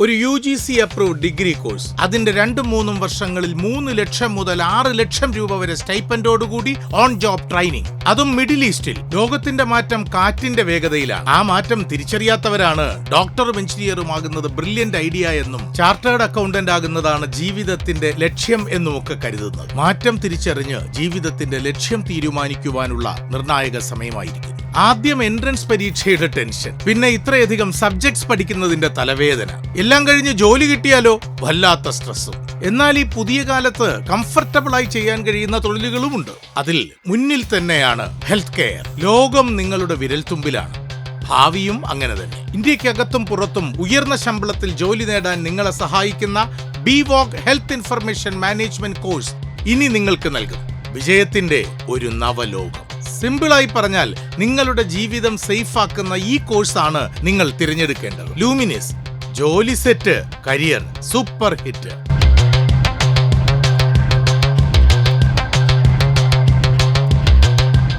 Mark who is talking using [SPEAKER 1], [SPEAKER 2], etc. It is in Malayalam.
[SPEAKER 1] ഒരു U G C approve degree course അതിന്റെ രണ്ടും മൂന്നും വർഷങ്ങളിൽ മൂന്ന് ലക്ഷം മുതൽ ആറ് ലക്ഷം രൂപ വരെ സ്റ്റൈപ്പൻഡോടുകൂടി ഓൺ ജോബ് ട്രെയിനിങ് അതും മിഡിൽ ഈസ്റ്റിൽ ലോകത്തിന്റെ മാറ്റം കാറ്റിന്റെ വേഗതയിലാണ്. ആ മാറ്റം തിരിച്ചറിയാത്തവരാണ് ഡോക്ടറും എഞ്ചിനീയറും ആകുന്നത് ബ്രില്യന്റ് ഐഡിയ എന്നും ചാർട്ടേഡ് അക്കൗണ്ടന്റ് ആകുന്നതാണ് ജീവിതത്തിന്റെ ലക്ഷ്യം എന്നും ഒക്കെ കരുതുന്നത്. മാറ്റം തിരിച്ചറിഞ്ഞ് ജീവിതത്തിന്റെ ലക്ഷ്യം തീരുമാനിക്കുവാനുള്ള നിർണായക സമയമായിരിക്കും. ആദ്യം എൻട്രൻസ് പരീക്ഷയുടെ ടെൻഷൻ പിന്നെ ഇത്രയധികം സബ്ജക്ട്സ് പഠിക്കുന്നതിന്റെ തലവേദന. എല്ലാം കഴിഞ്ഞ് ജോലി കിട്ടിയാലോ? വല്ലാത്ത സ്ട്രെസ്സും എന്നാൽ ഈ പുതിയ കാലത്ത് കംഫർട്ടബിൾ ആയി ചെയ്യാൻ കഴിയുന്ന തൊഴിലുകളുമുണ്ട്. അതിൽ മുന്നിൽ തന്നെയാണ് ഹെൽത്ത് കെയർ ലോകം നിങ്ങളുടെ വിരൽത്തുമ്പിലാണ്. ഭാവിയും അങ്ങനെ തന്നെ. ഇന്ത്യക്കകത്തും പുറത്തും ഉയർന്ന ശമ്പളത്തിൽ ജോലി നേടാൻ നിങ്ങളെ സഹായിക്കുന്ന B voc health information management course ഇനി നിങ്ങൾക്ക് നൽകും. വിജയത്തിന്റെ ഒരു നവലോകം. സിമ്പിളായി പറഞ്ഞാൽ നിങ്ങളുടെ ജീവിതം സേഫ് ആക്കുന്ന ഈ കോഴ്സാണ് നിങ്ങൾ തിരഞ്ഞെടുക്കേണ്ടത്. ലൂമിനിസ് ജോലി സെറ്റ് കരിയർ സൂപ്പർ ഹിറ്റ്.